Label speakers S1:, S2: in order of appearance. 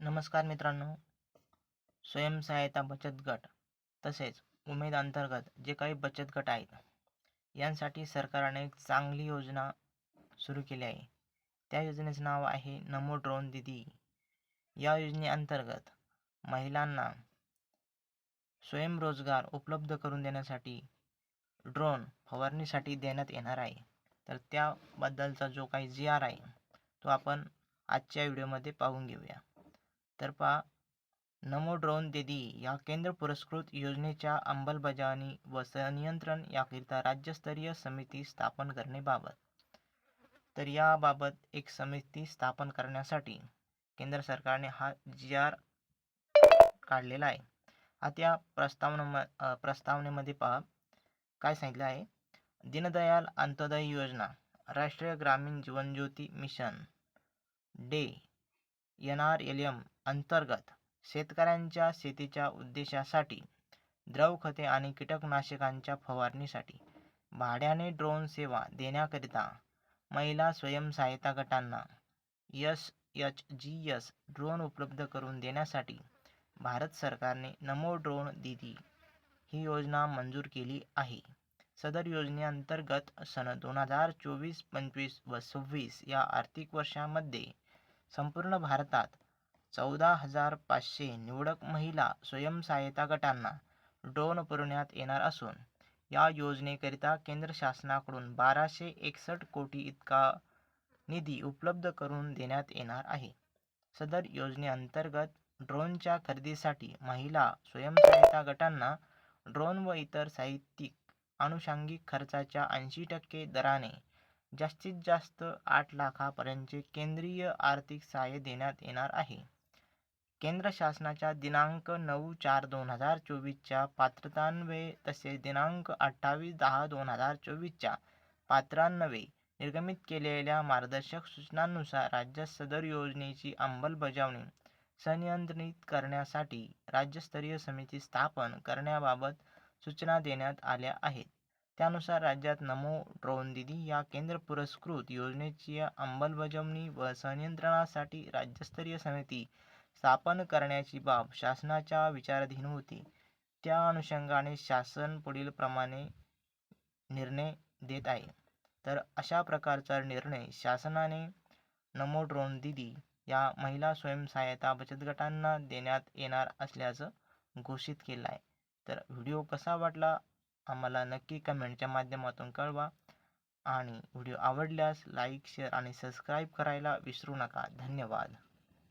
S1: नमस्कार मित्रांनो. स्वयंसहायता बचत गट तसेच उमेद अंतर्गत जे काही बचत गट आहेत यांसाठी सरकारने एक चांगली योजना सुरू केली आहे. त्या योजनेचं नाव आहे नमो ड्रोन दीदी. या योजनेअंतर्गत महिलांना स्वयंरोजगार उपलब्ध करून देण्यासाठी ड्रोन फवारणीसाठी देण्यात येणार आहे. तर त्याबद्दलचा जो काही जी आर आहे तो आपण आजच्या व्हिडिओमध्ये पाहून घेऊया. तर पहा नमो ड्रोन दिदी या केंद्र पुरस्कृत योजनेच्या अंमलबजावणी व संनियंत्रण याकरिता राज्यस्तरीय समिती स्थापन करण्याबाबत. तर याबाबत एक समिती स्थापन करण्यासाठी केंद्र सरकारने हा जी आर काढलेला आहे. आता या प्रस्तावना प्रस्तावनेमध्ये पहा काय सांगितलं आहे? दीनदयाल अंत्योदय योजना राष्ट्रीय ग्रामीण जीवन ज्योती mission DAY N R L M अंतर्गत शेतकऱ्यांच्या शेतीच्या उद्देशासाठी द्रव खते आणि कीटकनाशकांच्या फवारणीसाठी भाड्याने ड्रोन सेवा देण्याकरिता महिला स्वयंसहायता गटांना S H G S drone उपलब्ध करून देण्यासाठी भारत सरकारने नमो ड्रोन दिदी ही योजना मंजूर केली आहे. सदर योजनेअंतर्गत सन दोन हजार चोवीस पंचवीस व सव्वीस या आर्थिक वर्षामध्ये संपूर्ण भारतात चौदा हजार पाचशे निवडक महिला स्वयंसहायता गटांना ड्रोन पुरवण्यात येणार असून या योजनेकरिता केंद्र शासनाकडून बाराशे एकसष्ट कोटी इतका निधी उपलब्ध करून देण्यात येणार आहे. सदर योजनेअंतर्गत ड्रोनच्या खरेदीसाठी महिला स्वयंसहायता गटांना ड्रोन व इतर साहित्यिक आनुषंगिक खर्चाच्या ऐंशी टक्के दराने जास्तीत जास्त आठ लाखापर्यंतचे केंद्रीय आर्थिक सहाय्य देण्यात येणार आहे. केंद्र शासनाच्या दिनांक नऊ चार दोन हजार चोवीसच्या पात्रतान्वये तसेच दिनांक अठ्ठावीस दहा दोन हजार चोवीसच्या पात्रान्वये निर्गमित केलेल्या मार्गदर्शक सूचनांनुसार राज्यात सदर योजनेची अंमलबजावणी संनियंत्रित करण्यासाठी राज्यस्तरीय समिती स्थापन करण्याबाबत सूचना देण्यात आल्या आहेत. त्यानुसार राज्यात नमो ड्रोन दिदी या केंद्र पुरस्कृत योजनेची अंमलबजावणी व संनियंत्रणासाठी राज्यस्तरीय समिती स्थापन करण्याची बाब शासनाच्या विचाराधीन होती. त्या अनुषंगाने शासन पुढील प्रमाणे निर्णय देत आहे. तर अशा प्रकारचा निर्णय शासनाने नमो ड्रोन दिदी या महिला स्वयंसहायता बचत गटांना देण्यात येणार असल्याचं घोषित केलं आहे. तर व्हिडिओ कसा वाटला? आम्हाला नक्की कमेंटच्या माध्यमातून कळवा. आणि व्हिडिओ आवडल्यास लाईक शेअर आणि सबस्क्राईब करायला विसरू नका. धन्यवाद.